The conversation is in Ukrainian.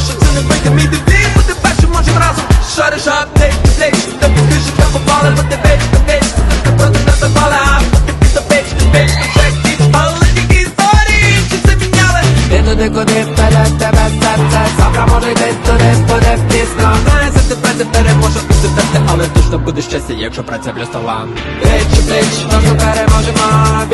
Що це не бити мій дебіт Бути першим можем разом Шариш ап, плеч, плеч Та поки життя попали, бо ти веч, ти Ти проти нас запала, а ти піта печ, ти печ, ти чек, тільки історії, чи це міняли. Ти туди, куди вперед тебе серце? Завтра може йти туди, буде пізно Знає за тебе, ти переможе бути дати Але точно буде щастя, якщо праця талант Пліч, пліч, точно переможемо